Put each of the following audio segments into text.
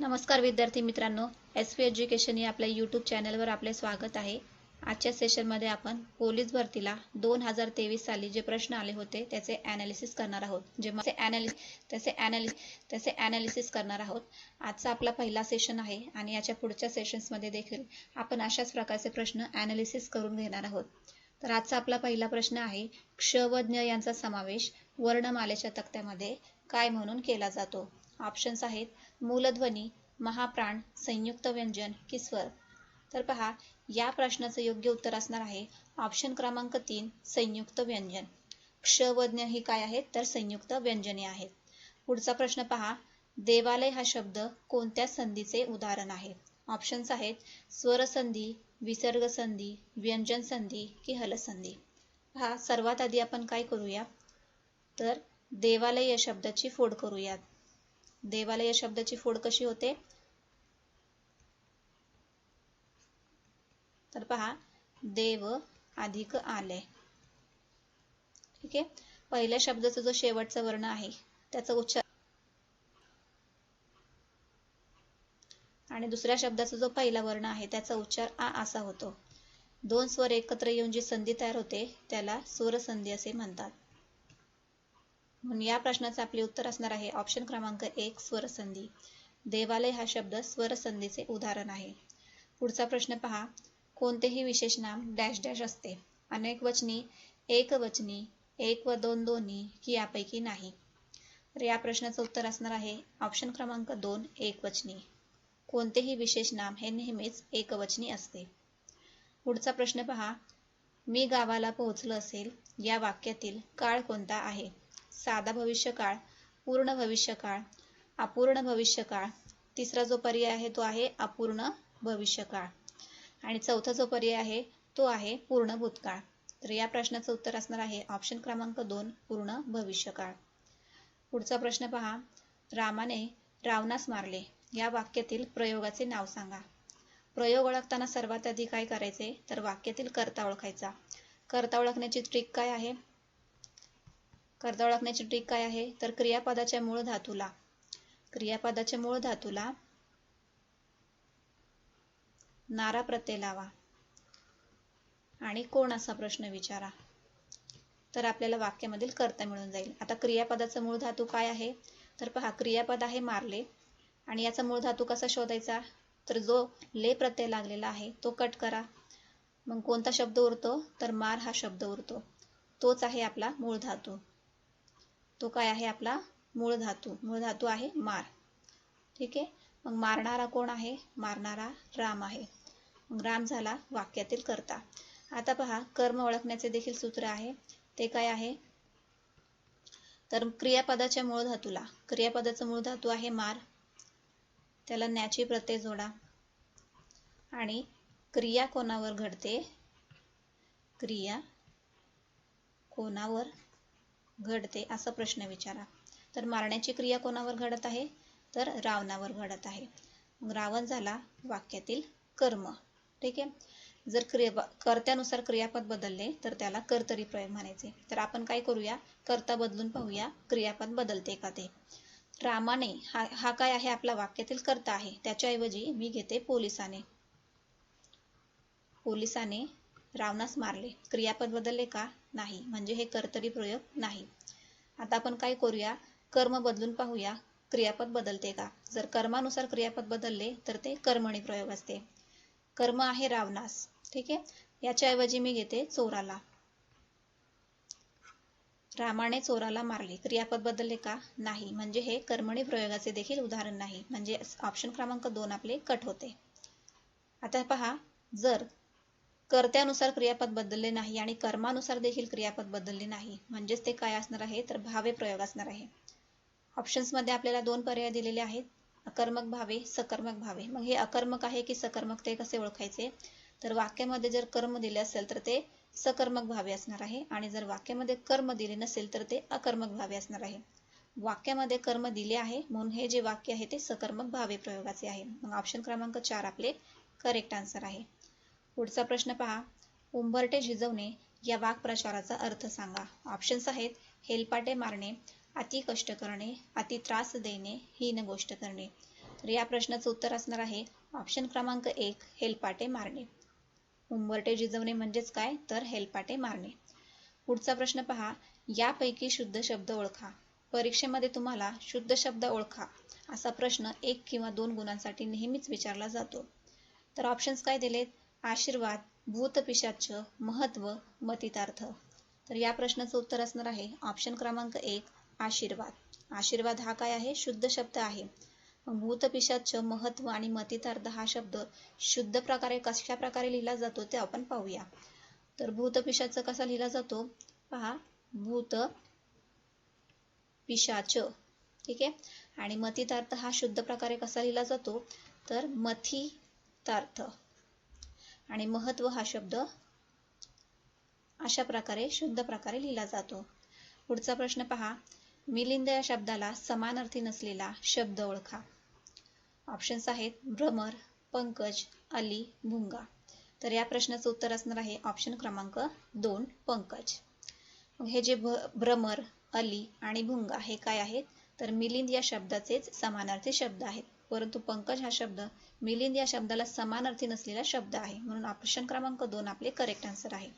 नमस्कार विद्यार्थी मित्रांनो एस पी एज्युकेशन या आपल्या यूट्यूब चॅनलवर आपले स्वागत आहे. आजच्या सेशनमध्ये आपण पोलीस भरतीला दोन हजार तेवीस साली जे प्रश्न आले होते त्याचे ॲनालिसिस करणार आहोत. जे त्याचे त्याचे ॲनालिस त्याचे ॲनालिसिस करणार आहोत. आजचा आपला पहिला सेशन आहे आणि याच्या पुढच्या सेशन्समध्ये देखील आपण अशाच प्रकारचे प्रश्न ॲनालिसिस करून घेणार आहोत. तर आजचा आपला पहिला प्रश्न आहे क्ष व ज्ञ यांचा समावेश वर्णमालेच्या तक्त्यामध्ये काय म्हणून केला जातो? ऑप्शन्स आहेत मूलध्वनी महाप्राण संयुक्त व्यंजन की स्वर तर पहा या प्रश्नाचं योग्य उत्तर असणार आहे. ऑप्शन क्रमांक तीन संयुक्त व्यंजन. क्षवज्ञ ही काय आहेत? तर संयुक्त व्यंजने आहेत. पुढचा प्रश्न पहा. देवालय हा शब्द कोणत्या संधीचे उदाहरण आहे? ऑप्शन्स आहेत. स्वरसंधी विसर्ग संधी व्यंजन संधी की हलसंधी पहा सर्वात आधी आपण काय करूया? तर देवालय या शब्दाची फोड करूयात. देवाला या शब्दाची फोड कशी होते? तर पहा देव अधिक आले. ठीक आहे? पहिल्या शब्दाचा जो शेवटचा वर्ण आहे त्याचा उच्चार आणि दुसऱ्या शब्दाचा जो पहिला वर्ण आहे त्याचा उच्चार आ असा होतो. दोन स्वर एकत्र येऊन जी संधी तयार होते त्याला स्वरसंधी असे म्हणतात. म्हणून या प्रश्नाचं आपले उत्तर असणार आहे ऑप्शन क्रमांक एक स्वरसंधी. देवालय हा शब्द स्वरसंधीचे उदाहरण आहे. पुढचा प्रश्न पहा. कोणतेही विशेष नाम डॅश डॅश असते. अनेक वचनी एक वचनी एक व दोन दोन्ही की यापैकी नाही. तर या प्रश्नाचं उत्तर असणार आहे ऑप्शन क्रमांक दोन एक वचनी. कोणतेही विशेष नाम हे नेहमीच एकवचनी असते. पुढचा प्रश्न पहा. मी गावाला पोहोचलो असेल या वाक्यातील काळ कोणता आहे? साधा भविष्यकाळ पूर्ण भविष्यकाळ अपूर्ण भविष्यकाळ. तिसरा जो पर्याय आहे तो आहे अपूर्ण भविष्यकाळ. आणि चौथा जो पर्याय आहे तो आहे पूर्ण भूतकाळ. तर या प्रश्नाचं उत्तर असणार आहे ऑप्शन क्रमांक दोन पूर्ण भविष्यकाळ. पुढचा प्रश्न पहा. रामाने रावणास मारले. या वाक्यातील प्रयोगाचे नाव सांगा. प्रयोग ओळखताना सर्वात आधी काय करायचे? तर वाक्यातील कर्ता ओळखायचा. कर्ता ओळखण्याची ट्रिक काय आहे? कर्ता ओळखण्याची ट्रिक काय आहे? तर क्रियापदाच्या मूळ धातूला. क्रियापदाच्या मूळ धातूला नारा प्रत्यय लावा. आणि कोण असा प्रश्न विचारा? तर आपल्याला वाक्यामधील कर्ता मिळून जाईल. आता क्रियापदाचा मूळ धातू काय आहे? तर पहा क्रियापद आहे मारले. आणि याचा मूळ धातू कसा शोधायचा? तर जो ले प्रत्यय लागलेला आहे तो कट करा. मग कोणता शब्द उरतो? तर मार हा शब्द उरतो. तोच आहे आपला मूळ धातू. तो काय आहे आपला? मूळ धातू. मूळ धातू आहे मार. ठीक आहे? मग मारणारा कोण आहे? मारणारा राम आहे. मग राम झाला वाक्यातील करता. आता पहा कर्म ओळखण्याचे देखील सूत्र आहे. ते काय आहे? तर क्रियापदाच्या मूळ धातूला. क्रियापदाचं मूळ धातू आहे मार. त्याला न्याची प्रत्यय जोडा. आणि क्रिया कोणावर घडते? क्रिया कोणावर घडते असा प्रश्न विचारा. तर मारण्याची क्रिया कोणावर घडत आहे? तर रावणावर घडत आहे. रावण झाला वाक्यातील कर्म. ठीक आहे? जर क्रिया कर्त्यानुसार क्रियापद बदलले तर त्याला कर्तरी प्रयोग म्हणायचे. तर आपण काय करूया? कर्ता बदलून पाहूया. क्रियापद बदलते का ते? रामाने हा हा काय आहे? आपला वाक्यातील कर्ता आहे. त्याच्याऐवजी मी घेते पोलिसाने. पोलिसाने रावणास मारले. क्रियापद बदलले का? नाही. म्हणजे हे कर्तरी प्रयोग नाही. आता आपण काय करूया? कर्म बदलून पाहूया. क्रियापद बदलते का? जर कर्मानुसार क्रियापद बदलले तर ते कर्मणी प्रयोग असते. कर्म आहे रावणास. ठीक आहे? याच्याऐवजी मी घेते चोराला. रामाने चोराला मारले. क्रियापद बदलले का? नाही. म्हणजे हे कर्मणी प्रयोगाचे देखील उदाहरण नाही. म्हणजे ऑप्शन क्रमांक दोन आपले कट होते. आता पहा. जर कर्त्यानुसार क्रियापद बदलले नाही आणि कर्मानुसार देखील क्रियापद बदलले नाही. म्हणजेच ते काय असणार आहे? तर भावे प्रयोग असणार आहे. ऑप्शन्समध्ये आपल्याला दोन पर्याय दिलेले आहेत. अकर्मक भावे सकर्मक भावे. मग हे अकर्मक आहे की सकर्मक ते कसे ओळखायचे? तर वाक्यामध्ये जर कर्म दिले असेल तर ते सकर्मक भावे असणार आहे. आणि जर वाक्यामध्ये कर्म दिले नसेल तर ते अकर्मक भावे असणार आहे. वाक्यामध्ये कर्म दिले आहे म्हणून हे जे वाक्य आहे ते सकर्मक भावे प्रयोगाचे आहे. मग ऑप्शन क्रमांक चार आपले करेक्ट आन्सर आहे. पुढचा प्रश्न पहा. उंबरटे झिजवणे या वाक्प्रचाराचा अर्थ सांगा. ऑप्शन्स आहेत. हेलपाटे मारणे अति कष्ट करणे अति त्रास देणे हीन गोष्ट करणे. तर या प्रश्नाचं उत्तर असणार आहे. ऑप्शन क्रमांक एक हेलपाटे मारणे. उंबरटे झिजवणे म्हणजेच काय? तर हेलपाटे मारणे. पुढचा प्रश्न पहा. यापैकी शुद्ध शब्द ओळखा. परीक्षेमध्ये तुम्हाला शुद्ध शब्द ओळखा. असा प्रश्न एक किंवा दोन गुणांसाठी नेहमीच विचारला जातो. तर ऑप्शन्स काय दिलेत? आशीर्वाद भूतपिशाच महत्त्व मतितार्थ. तर या प्रश्नाचं उत्तर असणार आहे ऑप्शन क्रमांक एक आशीर्वाद. आशीर्वाद हा काय आहे? शुद्ध शब्द आहे. भूतपिशाच महत्त्व आणि मतितार्थ हा शब्द शुद्ध प्रकारे कशा प्रकारे लिहिला जातो ते आपण पाहूया. तर भूतपिशाच कसा लिहिला जातो? पहा भूत पिशाच ठीक आहे? आणि मतितार्थ हा शुद्ध प्रकारे कसा लिहिला जातो? तर मथितार्थ आणि महत्त्व हा शब्द अशा प्रकारे शुद्ध प्रकारे लिहिला जातो. पुढचा प्रश्न पहा. मिलिंद या शब्दाला समानार्थी नसलेला शब्द ओळखा. ऑप्शन्स आहेत भ्रमर पंकज अली भुंगा. तर या प्रश्नाचं उत्तर असणार आहे ऑप्शन क्रमांक दोन पंकज. हे जे भ्रमर अली आणि भुंगा हे काय आहेत? तर मिलिंद या शब्दाचेच समानार्थी शब्द आहेत. परंतु पंकज हा शब्द मिलिंद या शब्दाला समान अर्थी नसलेला शब्द आहे. म्हणून ऑप्शन क्रमांक दोन आपले करेक्ट आन्सर आहे.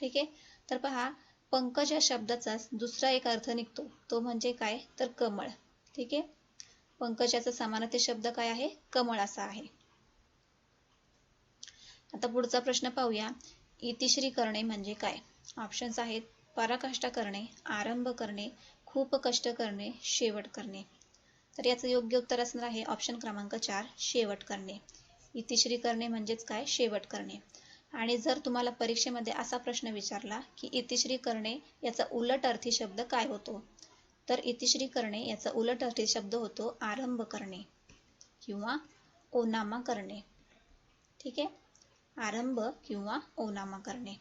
ठीक आहे? तर पहा पंकज या शब्दाचा दुसरा एक अर्थ निघतो. तो म्हणजे काय? तर कमळ. ठीक आहे? पंकजाचा समानार्थी शब्द काय आहे? कमळ असा आहे. आता पुढचा प्रश्न पाहूया. इतिश्री करणे म्हणजे काय? ऑप्शन्स आहेत. पराकाष्ठा करणे आरंभ करणे खूप कष्ट करणे शेवट करणे. तर याचं योग्य उत्तर असणार आहे ऑप्शन क्रमांक चार शेवट करणे. इतिश्री करणे म्हणजेच काय? शेवट करणे. आणि जर तुम्हाला परीक्षेमध्ये असा प्रश्न विचारला की इतिश्री करणे याचा उलट अर्थी शब्द काय होतो? तर इतिश्री करणे याचा उलट अर्थी शब्द होतो आरंभ करणे किंवा ओनामा करणे. ठीक आहे? आरंभ किंवा ओनामा करणे.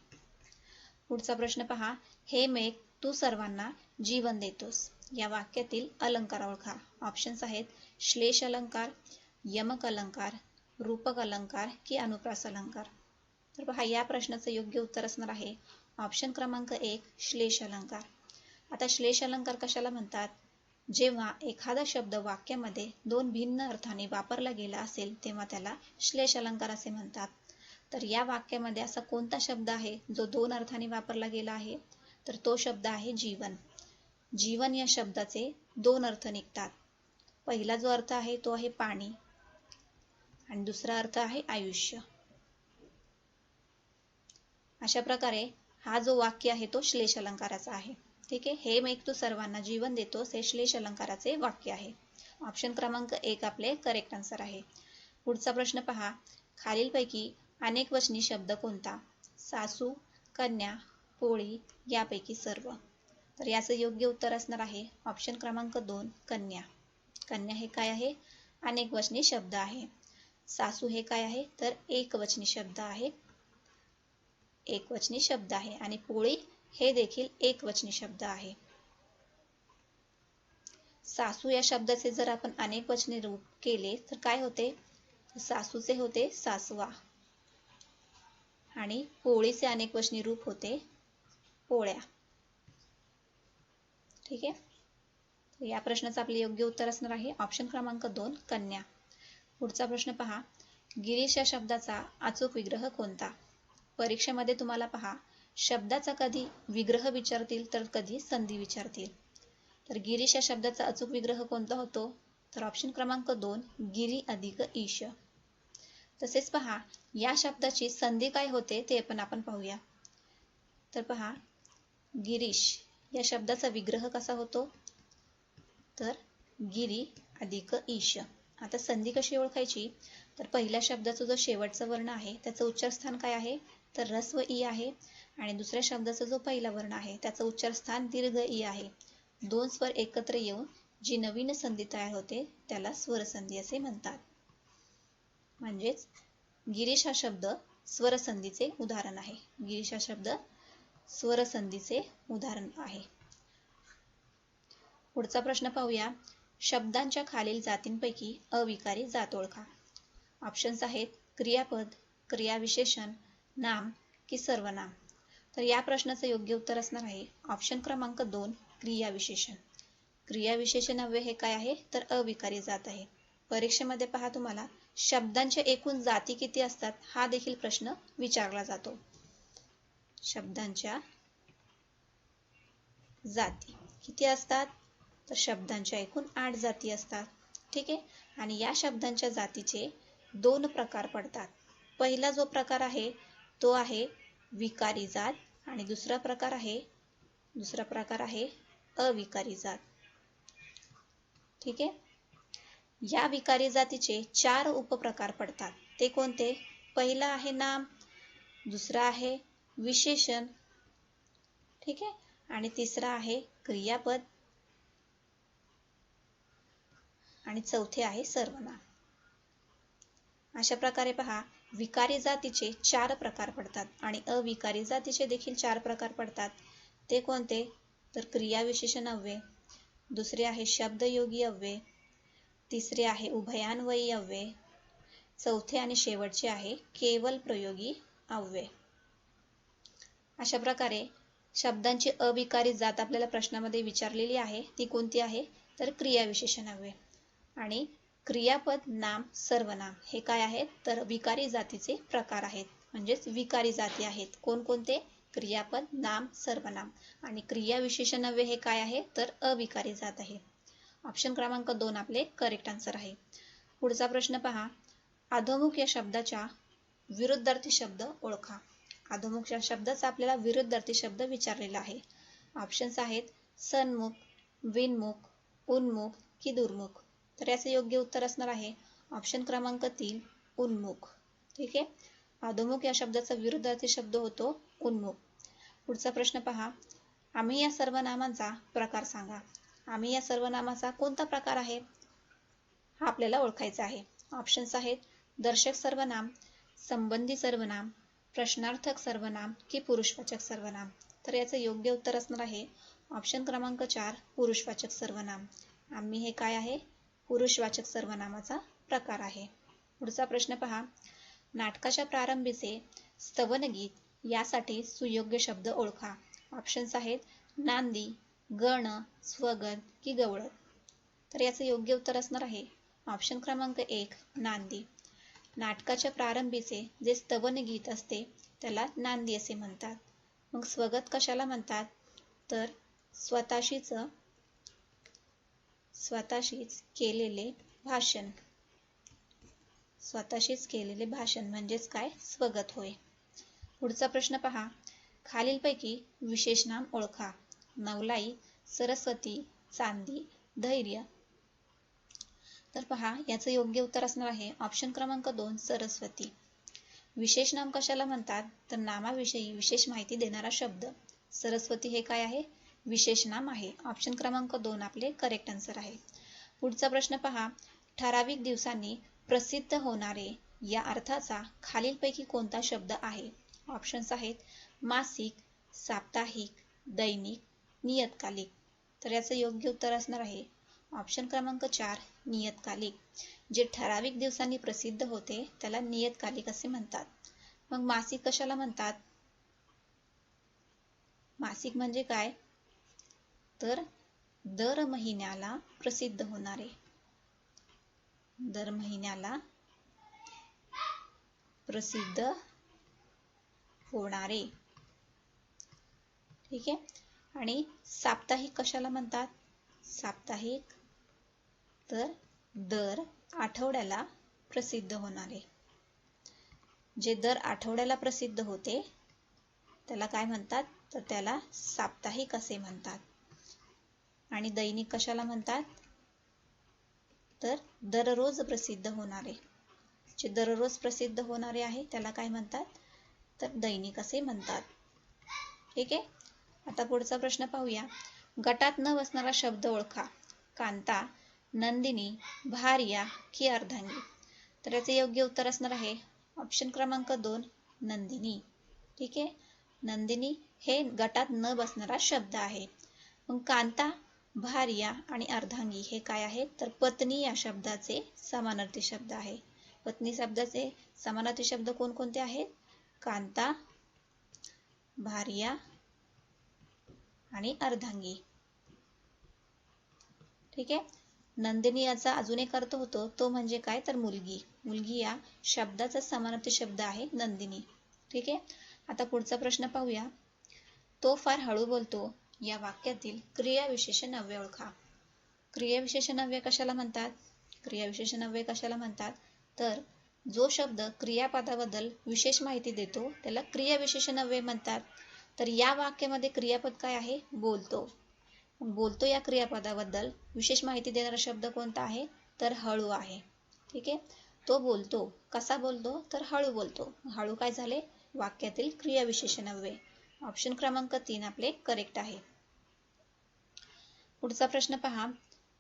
पुढचा प्रश्न पहा. हे मेघ तू सर्वांना जीवन देतोस. या वाक्यातील अलंकार ओळखा. ऑप्शन्स आहेत. श्लेष अलंकार यमक अलंकार रूपक अलंकार की अनुप्रास अलंकार. तर पहा या प्रश्नाचं योग्य उत्तर असणार आहे. ऑप्शन क्रमांक एक श्लेष अलंकार. आता श्लेष अलंकार कशाला म्हणतात? जेव्हा एखादा शब्द वाक्यामध्ये दोन भिन्न अर्थाने वापरला गेला असेल तेव्हा त्याला श्लेष अलंकार असे म्हणतात. तर या वाक्यामध्ये असा कोणता शब्द आहे जो दोन अर्थाने वापरला गेला आहे? तर तो शब्द आहे जीवन. जीवन या शब्दाचे दोन अर्थ निघतात. पहिला जो अर्थ आहे तो आहे पाणी. आणि दुसरा अर्थ आहे आयुष्य. अशा प्रकारे हा जो वाक्य आहे तो श्लेष अलंकाराचा आहे. ठीक आहे? हे मेघ तू सर्वांना जीवन देतोस हे श्लेष अलंकाराचे वाक्य आहे. ऑप्शन क्रमांक एक आपले करेक्ट आन्सर आहे. पुढचा प्रश्न पहा. खालीलपैकी अनेक वचनी शब्द कोणता? सासू कन्या पोळी यापैकी सर्व. तर याचं योग्य उत्तर असणार आहे. ऑप्शन क्रमांक दोन कन्या. कन्या हे काय आहे? अनेक वचनी शब्द आहे. सासू हे काय आहे? तर एक वचनी शब्द आहे. एक वचनी शब्द आहे. आणि पोळी हे देखील एक वचनी शब्द आहे. सासू या शब्दाचे जर आपण अनेक वचने रूप केले तर काय होते? सासूचे होते सासवा. आणि पोळीचे अनेक वचनी रूप होते पोळ्या. ठीक आहे? या प्रश्नाचं आपले योग्य उत्तर असणार आहे. ऑप्शन क्रमांक दोन कन्या. पुढचा प्रश्न पहा. गिरीश या शब्दाचा अचूक विग्रह कोणता? परीक्षेमध्ये तुम्हाला पहा. शब्दाचा कधी विग्रह विचारतील तर कधी संधी विचारतील. तर गिरीश या शब्दाचा अचूक विग्रह कोणता होतो? तर ऑप्शन क्रमांक दोन गिरी अधिक ईश. तसेच पहा या शब्दाची संधी काय होते ते पण आपण पाहूया. तर पहा गिरीश या शब्दाचा विग्रह कसा होतो? तर गिरी अधिक ईश. आता संधी कशी ओळखायची? तर पहिल्या शब्दाचा जो शेवटचा वर्ण आहे त्याचं उच्चारस्थान काय आहे? तर रस्व ई आहे. आणि दुसऱ्या शब्दाचा जो पहिला वर्ण आहे त्याचं उच्चारस्थान दीर्घ ई आहे. दोन स्वर एकत्र येऊन जी नवीन संधी तयार होते त्याला स्वरसंधी असे म्हणतात. म्हणजेच गिरीश हा शब्द स्वरसंधीचे उदाहरण आहे. गिरीश हा शब्द स्वरसंधीचे उदाहरण आहे. पुढचा प्रश्न पाहूया. शब्दांच्या खालील जातींपैकी अविकारी जात ओळखा. ऑप्शन्स आहेत क्रियापद क्रियाविशेषण नाम की सर्वनाम. तर या प्रश्नाचं योग्य उत्तर असणार आहे. ऑप्शन क्रमांक दोन क्रियाविशेषण. क्रियाविशेषण अव्य हे काय आहे? तर अविकारी जात आहे. परीक्षेमध्ये पहा तुम्हाला शब्दांच्या एकूण जाती किती असतात हा देखील प्रश्न विचारला जातो. शब्दांच्या जाती किती असतात? तर शब्दांच्या एकूण आठ जाती असतात. ठीक आहे? आणि या शब्दांच्या जातीचे दोन प्रकार पडतात. पहिला जो प्रकार आहे तो आहे विकारी जात आणि दुसरा प्रकार आहे दुसरा प्रकार आहे अविकारी जात. ठीक आहे? या विकारी जातीचे चार उपप्रकार पडतात. ते कोणते? पहिला आहे नाम दुसरा आहे विशेषण. ठीक आहे? आणि तिसरा आहे क्रियापद. आणि चौथे आहे सर्वनाम. अशा प्रकारे पहा विकारी जातीचे चार प्रकार पडतात आणि अविकारी जातीचे देखील चार प्रकार पडतात. ते कोणते? तर क्रियाविशेषण अव्यय दुसरे आहे शब्दयोगी अव्यय. तिसरे आहे उभयान्वयी अव्यय. चौथे आणि शेवटचे आहे केवल प्रयोगी अव्यय. अशा प्रकारे शब्दांची अविकारी जात आपल्याला प्रश्नामध्ये विचारलेली आहे. ती कोणती आहे? तर क्रियाविशेषण अव्यय आणि क्रियापद नाम सर्वनाम हे काय आहेत? तर विकारी जातीचे प्रकार आहेत. म्हणजेच विकारी जाती आहेत. कोणकोणते? क्रियापद नाम सर्वनाम. आणि क्रियाविशेषण अव्यय हे काय आहे? तर अविकारी जात आहे. ऑप्शन क्रमांक दोन आपले करेक्ट आन्सर आहे. पुढचा प्रश्न पहा. अधोमुख या शब्दाच्या विरुद्धार्थी शब्द ओळखा. अधोमुख या शब्दाचा आपल्याला विरुद्धार्थी शब्द विचारलेला आहे. ऑप्शन्स आहेत सन्मुख विनमुख उन्मुख की दुर्मुख. तर याचे योग्य उत्तर असणार आहे ऑप्शन क्रमांक तीन उन्मुख. ठीक आहे? अधोमुख या शब्दाचा विरुद्धार्थी शब्द होतो उन्मुख. पुढचा प्रश्न पहा. आम्ही या सर्वनामांचा प्रकार सांगा. आम्ही या सर्वनामाचा कोणता प्रकार आहे? हा आपल्याला ओळखायचा आहे. ऑप्शन्स आहेत दर्शक सर्वनाम संबंधी सर्वनाम प्रश्नार्थक सर्वनाम की पुरुषवाचक सर्वनाम. तर याचं योग्य उत्तर असणार आहे ऑप्शन क्रमांक चार पुरुषवाचक सर्वनाम. आम्ही हे काय आहे? पुरुषवाचक सर्वनामाचा प्रकार आहे. पुढचा प्रश्न पहा. नाटकाच्या प्रारंभीचे स्तवनगीत यासाठी सुयोग्य शब्द ओळखा. ऑप्शन्स आहेत. नांदी गण स्वगत की गवळण. तर याचं योग्य उत्तर असणार आहे. ऑप्शन क्रमांक एक नांदी. नाटकाच्या प्रारंभीचे जे स्तवन गीत असते त्याला नांदी असे म्हणतात. मग स्वगत कशाला म्हणतात? तर स्वतःशीच स्वतःशीच केलेले भाषण. स्वतःशीच केलेले भाषण म्हणजेच काय? स्वगत होय. पुढचा प्रश्न पहा. खालीलपैकी विशेष नाम ओळखा. नवलाई सरस्वती चांदी धैर्य. तर पहा याचं योग्य उत्तर असणार आहे. ऑप्शन क्रमांक दोन सरस्वती. विशेष नाम कशाला म्हणतात? तर नामाविषयी विशेष माहिती देणारा शब्द. सरस्वती हे काय आहे? विशेष नाम आहे. ऑप्शन क्रमांक दोन आपले करेक्ट आन्सर आहे. पुढचा प्रश्न पहा. ठराविक दिवसांनी प्रसिद्ध होणारे या अर्थाचा खालीलपैकी कोणता शब्द आहे? ऑप्शन्स आहेत. मासिक साप्ताहिक दैनिक नियतकालिक. तर याचं योग्य उत्तर असणार आहे. ऑप्शन क्रमांक चार नियतकालिक. जे ठराविक दिवसांनी प्रसिद्ध होते त्याला नियतकालिक असे म्हणतात. मग मासिक कशाला म्हणतात? मासिक म्हणजे काय? तर दर महिन्याला प्रसिद्ध होणारे दर महिन्याला प्रसिद्ध होणारे ठीक आहे? आणि साप्ताहिक कशाला म्हणतात? साप्ताहिक तर दर आठवड्याला प्रसिद्ध होणारे जे दर आठवड्याला प्रसिद्ध होते त्याला काय म्हणतात? तर त्याला साप्ताहिक असे म्हणतात. आणि दैनिक कशाला म्हणतात? तर दररोज प्रसिद्ध होणारे. जे दररोज प्रसिद्ध होणारे आहे त्याला काय म्हणतात? तर दैनिक असे म्हणतात. ठीक आहे? आता पुढचा प्रश्न पाहूया. गटात न बसणारा शब्द ओळखा. कांता नंदिनी भार्या की अर्धांगी. तर याचे योग्य उत्तर असणार आहे. ऑप्शन क्रमांक दोन नंदिनी. ठीक आहे? नंदिनी हे गटात न बसणारा शब्द आहे. मग कांता भार्या आणि अर्धांगी हे काय आहेत? तर पत्नी या शब्दाचे समानार्थी शब्द आहे. पत्नी शब्दाचे समानार्थी शब्द कोणकोणते आहेत? कांता भार्या आणि अर्धांगी. ठीक आहे? नंदिनी याचा अजून एक अर्थ होतो तो म्हणजे काय? तर मुलगी. मुलगी या शब्दाचा समानार्थी शब्द आहे नंदिनी. ठीक आहे? आता पुढचा प्रश्न पाहूया. तो फार हळू बोलतो. या वाक्यातील क्रियाविशेषण अव्यय ओळखा. क्रियाविशेषण अव्यय कशाला म्हणतात? क्रियाविशेषण अव्यय कशाला म्हणतात? तर जो शब्द क्रियापदाबद्दल विशेष माहिती देतो त्याला क्रियाविशेषण अव्यय म्हणतात. तर या वाक्यामध्ये क्रियापद काय आहे? बोलतो. बोलतो या क्रियापदाबद्दल विशेष माहिती देणारा शब्द कोणता आहे? तर हळू आहे. ठीक आहे? तो बोलतो. कसा बोलतो? तर हळू बोलतो. हळू काय झाले? वाक्यातील क्रियाविशेषण अव्यय ऑप्शन क्रमांक तीन आपले करेक्ट आहे. पुढचा प्रश्न पहा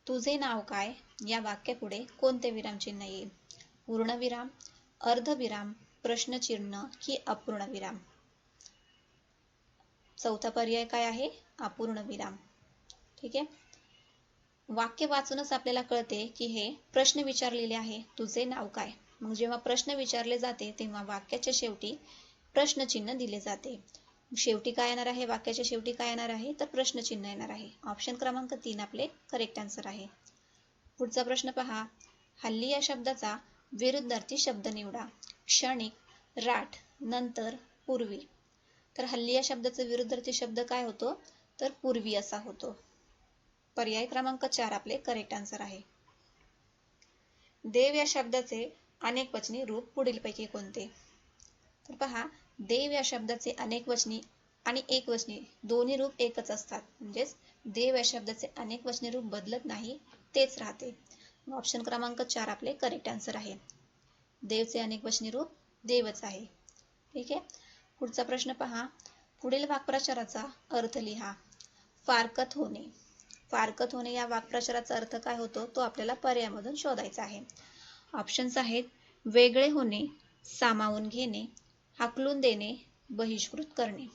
तुझे नाव काय? या वाक्यापुढे कोणते विरामचिन्ह येईल? पूर्णविराम अर्धविराम प्रश्नचिन्ह की अपूर्ण विराम चौथा पर्याय काय आहे? अपूर्ण विराम ठीक आहे? वाक्य वाचूनच आपल्याला कळते की हे प्रश्न विचारलेले आहे तुझे नाव काय? मग जेव्हा प्रश्न विचारले जाते तेव्हा वाक्याच्या शेवटी प्रश्नचिन्ह दिले जाते. शेवटी काय येणार आहे? वाक्याच्या शेवटी काय येणार आहे? तर प्रश्नचिन्ह येणार आहे. ऑप्शन क्रमांक तीन आपले करेक्ट आन्सर आहे. पुढचा प्रश्न पहा. हल्ली या शब्दाचा विरुद्धार्थी शब्द निवडा. क्षणिक राठ नंतर पूर्वी. तर हल्ली या शब्दाचा विरुद्धार्थी शब्द काय होतो? तर पूर्वी असा होतो. पर्याय क्रमांक चार आपले करेक्ट आन्सर आहे. देव या शब्दाचे अनेक वचनी रूप पुढीलपैकी कोणते? तर पहा. देव या शब्दाचे अनेक वचनी आणि एक वचनी दोन्ही रूप एकच असतात. म्हणजेच देव या शब्दाचे अनेक वचनी रूप बदलत नाही तेच राहते. ऑप्शन क्रमांक चार आपले करेक्ट आन्सर आहे. देवचे अनेक वचनी रूप देवच आहे. ठीक आहे? पुढचा प्रश्न पहा. पुढील वाक्प्रचाराचा अर्थ लिहा. फारकत होणे. फारकत होणे या वाक्प्रचाराचा अर्थ काय होतो? तो आपल्याला पर्यायामधून शोधायचा आहे. ऑप्शन्स आहेत वेगळे होणे सामावून घेणे हाकलून देणे बहिष्कृत करणे.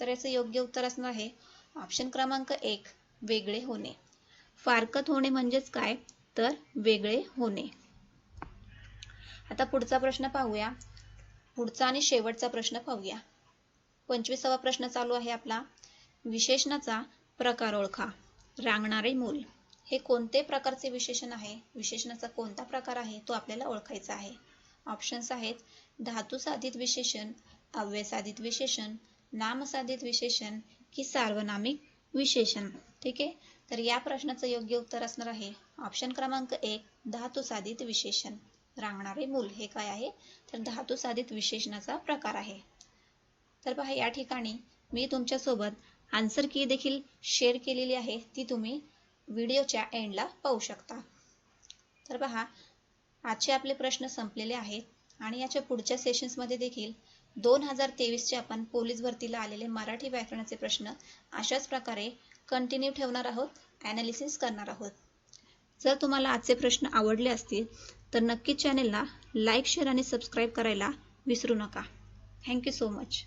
तर याचं योग्य उत्तर असणार आहे ऑप्शन क्रमांक एक वेगळे होणे. फारकत होणे म्हणजेच काय? तर वेगळे होणे. आता पुढचा प्रश्न पाहूया. पुढचा आणि शेवटचा प्रश्न पाहूया. पंचवीसावा प्रश्न चालू आहे आपला. विशेषणाचा प्रकार ओळखा. रांगणारे मूल. हे कोणते प्रकारचे विशेषण आहे? विशेषणाचा कोणता प्रकार आहे? तो आपल्याला ओळखायचा आहे. ऑप्शन्स आहेत. धातुसाधित विशेषण अव्यय साधित विशेषण नामसाधित विशेषण की सार्वनामिक विशेषण. ठीक आहे? तर या प्रश्नाचं योग्य उत्तर असणार आहे. ऑप्शन क्रमांक एक धातुसाधित विशेषण. रांगणारे मूल हे काय आहे? तर धातुसाधित विशेषणाचा प्रकार आहे. तर पहा या ठिकाणी मी तुमच्यासोबत आन्सर की देखील शेअर केलेली आहे. ती तुम्ही व्हिडिओच्या एंडला पाहू शकता. तर पहा आजचे आपले प्रश्न संपलेले आहेत. आणि याच्या पुढच्या सेशन्समध्ये देखील दोन हजार तेवीसचे आपण पोलीस भरतीला आलेले मराठी व्याकरणाचे प्रश्न अशाच प्रकारे कंटिन्यू ठेवणार आहोत ॲनालिसिस करणार आहोत. जर तुम्हाला आजचे प्रश्न आवडले असतील तर नक्की चॅनेलला लाईक शेअर आणि सबस्क्राईब करायला विसरू नका. Thank you so much